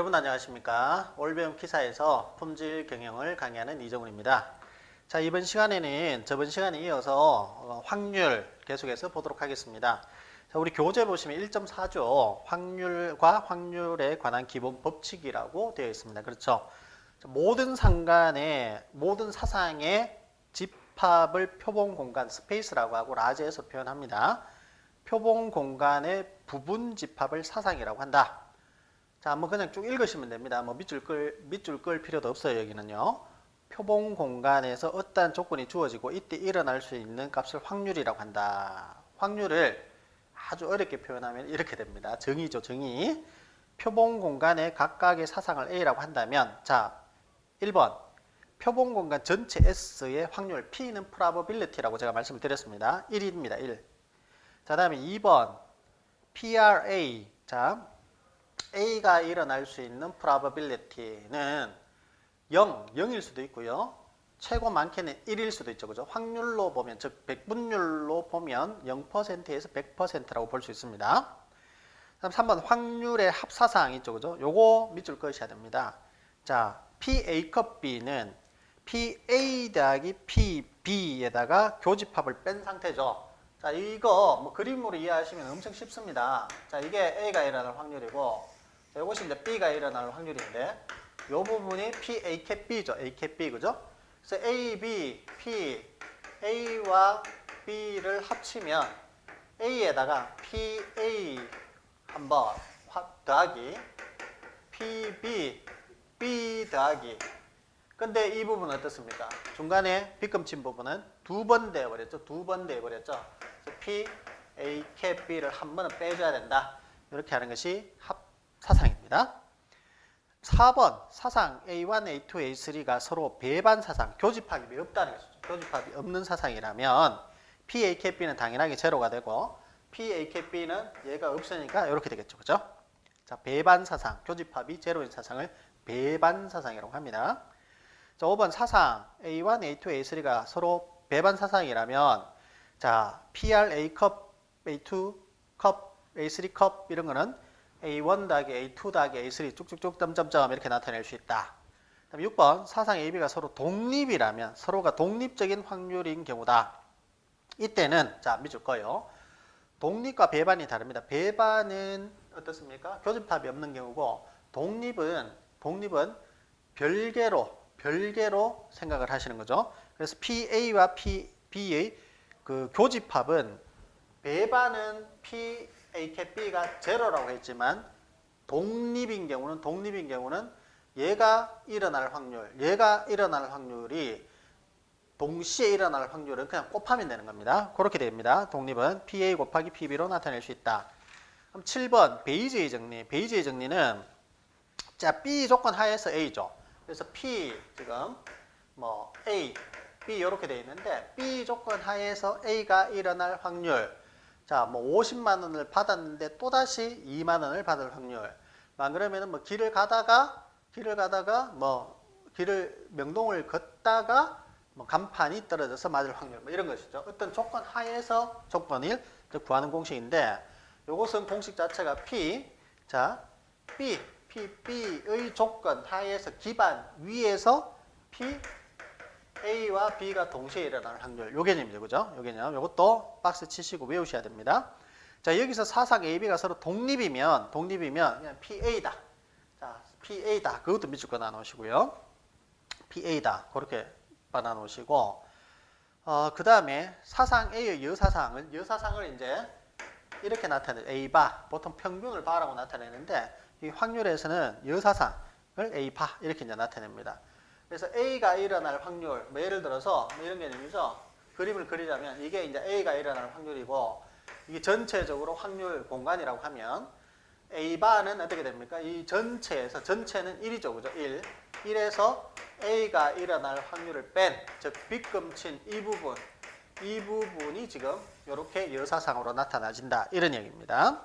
여러분 안녕하십니까? 올배움 기사에서 품질 경영을 강의하는 이정훈입니다. 자 이번 시간에는 저번 시간에 이어서 어, 확률 계속해서 보도록 하겠습니다. 자 우리 교재 보시면 1.4조 확률과 확률에 관한 기본 법칙이라고 되어 있습니다. 그렇죠? 자, 모든 상간의 모든 사상의 집합을 표본 공간 스페이스라고 하고 라지에서 표현합니다. 표본 공간의 부분 집합을 사상이라고 한다 자, 한번 그냥 쭉 읽으시면 됩니다. 뭐 밑줄 끌, 밑줄 끌 필요도 없어요, 여기는요. 표본 공간에서 어떠한 조건이 주어지고 이때 일어날 수 있는 값을 확률이라고 한다. 확률을 아주 어렵게 표현하면 이렇게 됩니다. 정의죠, 정의. 표본 공간의 각각의 사상을 A라고 한다면, 자, 1번. 표본 공간 전체 S의 확률 P는 probability라고 제가 말씀을 드렸습니다. 1입니다, 1. 자, 다음에 2번. PRA. 자, A가 일어날 수 있는 probability는 0, 0일 수도 있고요. 최고 많게는 1일 수도 있죠. 그죠? 확률로 보면, 즉, 백분율로 보면 0%에서 100%라고 볼 수 있습니다. 다음 3번 확률의 합사상 있죠. 그죠? 요거 밑줄 그으셔야 됩니다. 자, PA 컵 B는 PA 더하기 PB에다가 교집합을 뺀 상태죠. 자, 이거 뭐 그림으로 이해하시면 엄청 쉽습니다. 자, 이게 A가 일어날 확률이고, 자, 이것이 이제 B가 일어날 확률인데, 이 부분이 P, A 캡 B죠. A 캡 B, 그죠? 그래서 A, B, P, A와 B를 합치면 A에다가 PA 한번 더하기 PB, B 더하기 근데 이 부분은 어떻습니까? 중간에 빗금친 부분은 두번 되어버렸죠. 두번 되어버렸죠. 그래서 P, A, 캡, B를 한 번은 빼줘야 된다. 이렇게 하는 것이 합 사상입니다. 4번 사상 A1, A2, A3가 서로 배반 사상, 교집합이 없다는 것이죠. 교집합이 없는 사상이라면 P, A, 캡, B는 당연하게 제로가 되고 P, A, 캡, B는 얘가 없으니까 이렇게 되겠죠. 그죠? 자, 배반 사상, 교집합이 제로인 사상을 배반 사상이라고 합니다. 자, 5번 사상 A1, A2, A3가 서로 배반 사상이라면 자, PR A 컵, A2 컵, A3 컵 이런 거는 A1 더하기 A2 더하기 A3 쭉쭉쭉 점점점 이렇게 나타낼 수 있다. 그다음 6번 사상 AB가 서로 독립이라면 서로가 독립적인 확률인 경우다. 이때는 자 밑줄 거요. 독립과 배반이 다릅니다. 배반은 어떻습니까? 교집합이 없는 경우고 독립은 독립은 별개로 별개로 생각을 하시는 거죠. 그래서 PA와 PB의 그 교집합은 배반은 P A 캡 B가 제로라고 했지만 독립인 경우는 독립인 경우는 얘가 일어날 확률, 얘가 일어날 확률이 동시에 일어날 확률은 그냥 곱하면 되는 겁니다. 그렇게 됩니다. 독립은 PA 곱하기 PB로 나타낼 수 있다. 그럼 7번 베이지의 정리. 베이지의 정리는 자 B 조건 하에서 A죠. 그래서 P 지금 뭐 A, B 이렇게 돼 있는데 B 조건 하에서 A가 일어날 확률 자, 뭐 50만 원을 받았는데 또 다시 2만 원을 받을 확률. 막 그러면은 뭐 길을 가다가 길을 가다가 뭐 길을 명동을 걷다가 뭐 간판이 떨어져서 맞을 확률 뭐 이런 것이죠. 어떤 조건 하에서 조건을 구하는 공식인데 이것은 공식 자체가 P 자, B P B의 조건 하에서 기반 위에서 P A와 B가 동시에 일어나는 확률. 요 개념이죠. 그죠? 요 개념. 요것도 박스 치시고 외우셔야 됩니다. 자, 여기서 사상 AB가 서로 독립이면, 독립이면 그냥 PA다. 자, PA다. 그것도 밑줄 거 나누시고요. PA다. 그렇게 받아 놓으시고, 어, 그 다음에 사상 A의 여사상을, 여사상을 이제 이렇게 나타내, A바. 보통 평균을 바라고 나타내는데, 이 확률에서는 여사상을 A바. 이렇게 이제 나타냅니다. 그래서 A가 일어날 확률, 뭐 예를 들어서 뭐 이런 개념이죠. 그림을 그리자면 이게 이제 A가 일어날 확률이고 이게 전체적으로 확률 공간이라고 하면 A바는 어떻게 됩니까? 이 전체에서 전체는 1이죠. 그죠? 1. 1에서 A가 일어날 확률을 뺀, 즉 빗금친 이 부분, 이 부분이 지금 이렇게 여사상으로 나타나진다. 이런 얘기입니다.